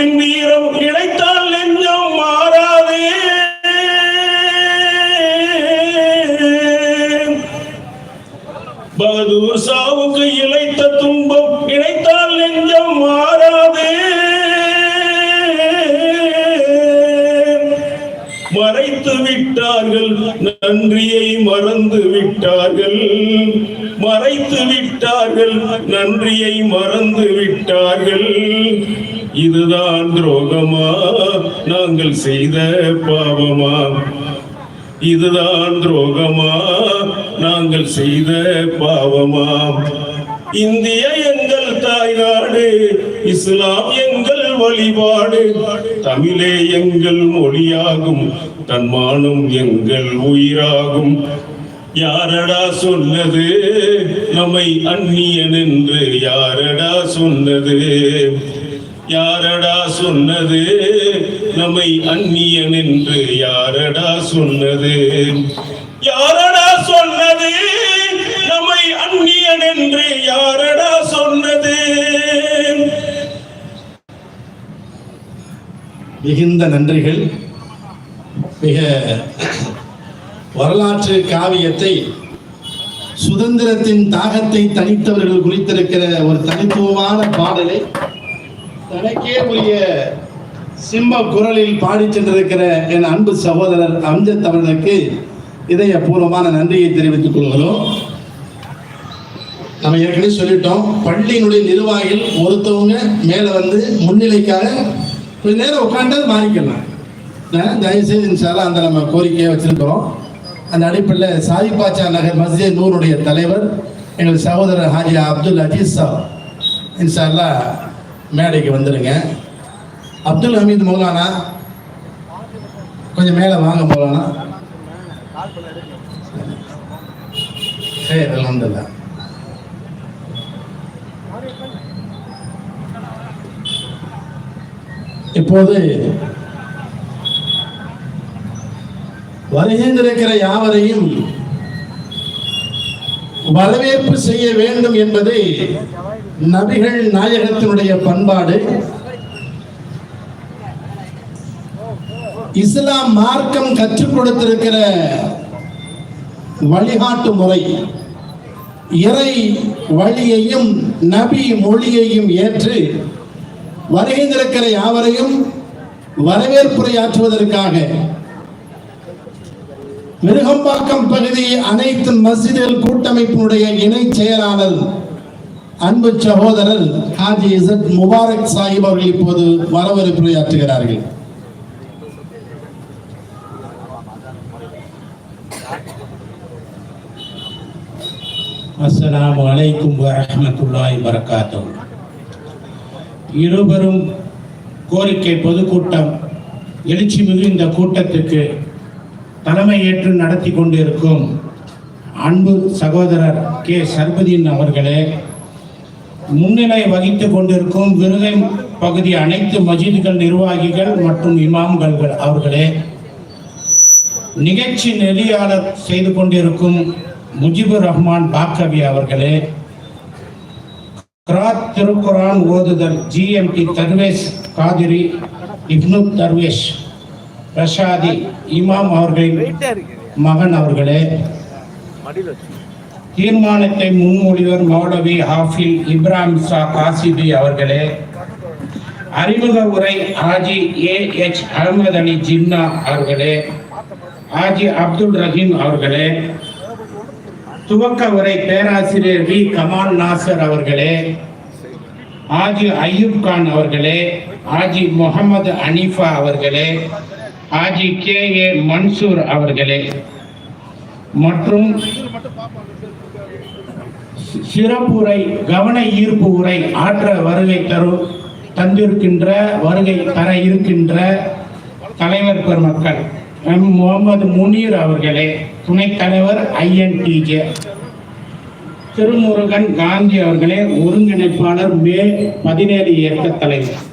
பாபுவின் வீரம் கிடைத்தால் நெஞ்சம் மாறாதே. பகதூர் சாவுக்கு இழைத்த துன்பம் கிடைத்தால் நெஞ்சம் மாறாதே. மறைத்து விட்டார்கள் நன்றியை மறந்து விட்டார்கள். மறைத்து விட்டார்கள் நன்றியை மறந்து விட்டார்கள். இதுதான் துரோகமா? நாங்கள் செய்த பாவமா? இதுதான் துரோகமா? நாங்கள் செய்த பாவமாம் இந்திய எங்கள் தாய்நாடு இஸ்லாம் எங்கள் வழிபாடு. தமிழே எங்கள் மொழியாகும் தன்மானம் எங்கள் உயிராகும். யாரடா சொன்னது? நம்மை அந்நியன் என்று யாரடா சொன்னது? யாரடா சொன்னது? நம்மை அந்நியன் என்று யாரடா சொன்னது? யாரடா சொன்னது? நம்மை அந்நியன் என்று யாரடா சொன்னது? மிகுந்த நன்றிகள். மிக வரலாற்று காவியத்தை சுதந்திரத்தின் தாகத்தை தனித்தவர்கள் குறித்திருக்கிற ஒரு தனித்துவமான பாடலை தனக்கே உரிய சிம்ம குரலில் பாடி சென்றிருக்கிற என் அன்பு சகோதரர் அம்ஜத் அவர்களுக்கு இதயபூர்வமான நன்றியை தெரிவித்துக் கொள்கிறோம். நம்ம ஏற்கனவே சொல்லிட்டோம் பள்ளியினுடைய நிர்வாகிகள் ஒருத்தவங்க மேலே வந்து முன்னிலைக்காக கொஞ்ச நேரம் உட்காந்து மாறிக்கலாம். தயவுசெய்து இன்ஷால்லா அந்த நம்ம கோரிக்கையை வச்சிருக்கிறோம். அந்த அடிப்படையில் சாதிபாச்சா நகர் மஸ்ஜித் நூருடைய தலைவர் எங்கள் சகோதரர் ஹாஜி அப்துல் அஜீஸ் சாப். இன்ஷால்லா மேடைக்கு வந்துடுங்க அப்துல் ஹமீத் மௌலானா கொஞ்சம் மேலே வாங்க மௌலானா. சரி அலமதுல்லா இப்போது வருகின்றிருக்கிற யாவரையும் வரவேற்பு செய்ய வேண்டும் என்பது நபிகள் நாயகத்தினுடைய பண்பாடு. இஸ்லாம் மார்க்கம் கற்றுக் கொடுத்திருக்கிற வழிகாட்டு முறை. இறை வழியையும் நபி மொழியையும் ஏற்று வருகின்றிருக்கிற யாவரையும் வரவேற்புரையாற்றுவதற்காக மிருகம்பாக்கம் பகுதி அனைத்து மஸ்ஜிதுகள் கூட்டமைப்பினுடைய இணை செயலாளர் அன்பு சகோதரர் ஹாஜி இசத் முபாரக் சாஹிப் அவர்கள் இப்போது வரவேற்புரையாற்றுகிறார்கள் அஸ்ஸலாமு அலைக்கும் வரஹ்மத்துல்லாஹி வரகாத்துஹு இருவரும் கோரிக்கை பொதுக்கூட்டம் எழுச்சி மிகு இந்த கூட்டத்துக்கு தலைமை ஏற்று நடத்தி கொண்டிருக்கும் அன்பு சகோதரர் கே. சர்பதீன் அவர்களே முன்னிலை வகித்து கொண்டிருக்கும் விருதை பகுதி அனைத்து மஜிதுகள் நிர்வாகிகள் மற்றும் இமாம்கள் அவர்களே நிகழ்ச்சி நெறியாளர் செய்து கொண்டிருக்கும் முஜிபுர் ரஹ்மான் பாக்கவி அவர்களே கிராத் திருக்குரான் ஓதுதல் ஜிஎம்டி தர்வேஷ் காதிரி இப்னு தர்வேஷ் ரஷாதி இமாம் அவர்களின் மகன் அவர்களே. தீர்மானத்தை முன்மொழிவர் மௌலவி ஹாஃபில் இப்ராஹிம் ஷா காசிபி அவர்களே. அறிமுக உரை ஆஜி ஏ எச் அகமது அலி ஜின்னா அவர்களே. ஆஜி அப்துல் ரஹீம் அவர்களே. துவக்க உரை பேராசிரியர் வி. கமால் நாசர் அவர்களே. ஆஜி அய்யூப் கான் அவர்களே. ஆஜி முகமது அனீஃபா அவர்களே. ஆஜி கே ஏ மன்சூர் அவர்களே மற்றும் சிறப்புரை கவன ஈர்ப்பு உரை ஆற்ற வருகை தரும் தந்திருக்கின்ற வருகை தர இருக்கின்ற தலைவர் பெருமக்கள் எம். முகமது முனீர் அவர்களே துணைத் தலைவர் ஐஎன்டிஜே திருமுருகன் காந்தி அவர்களே ஒருங்கிணைப்பாளர் மே பதினேழு இயக்க தலைவர்.